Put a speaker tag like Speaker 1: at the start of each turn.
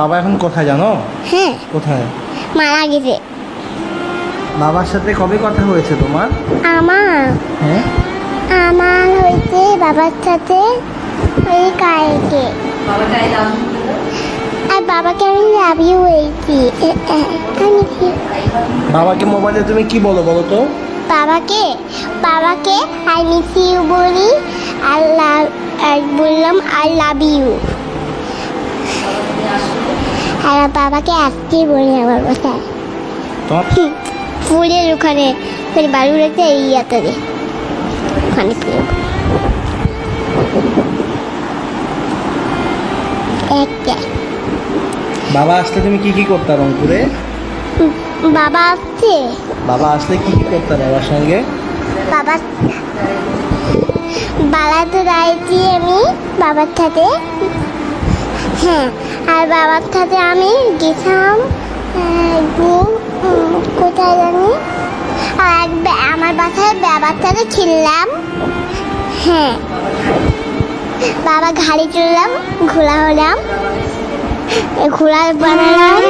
Speaker 1: বাবা এখন কোথায় জানো?
Speaker 2: হ্যাঁ।
Speaker 1: কোথায়?
Speaker 2: মারা গেছে।
Speaker 1: বাবার সাথে কবে কথা হয়েছে তোমার?
Speaker 2: আমার?
Speaker 1: হ্যাঁ?
Speaker 2: আমার হয়েছে বাবার সাথে ওই কালকে। আর বাবাকে আমি লাভ ইউ হয়েছি
Speaker 1: বাবাকে মোবাইলে তুমি কি বলো বলো তো?
Speaker 2: বাবাকে? বাবাকে আই মিস ইউ বলি। আর লাভ আর বললাম আই লাভ ইউ আর বাবাকে আজকে বলি আমার
Speaker 1: তোমার
Speaker 2: ফুলের ওখানে ওখানে বালু রেখে এই ইয়াতে। দে ওখানে একটা
Speaker 1: বাবা আসলে তুমি কি কি করতে রংপুরে?
Speaker 2: বাবা আসছে।
Speaker 1: বাবা আসলে কি কি করতে বাবার সঙ্গে?
Speaker 2: বাবা বালাতে দাঁড়িয়েছি আমি বাবার সাথে হ্যাঁ। আর বাবার সাথে আমি গেছিলাম কোথায় জানি? আর আমার বাসায় বাবার সাথে খেললাম। হ্যাঁ। বাবা ঘাড়ি চললাম ঘোলা হলাম। ঘোলা বানালাম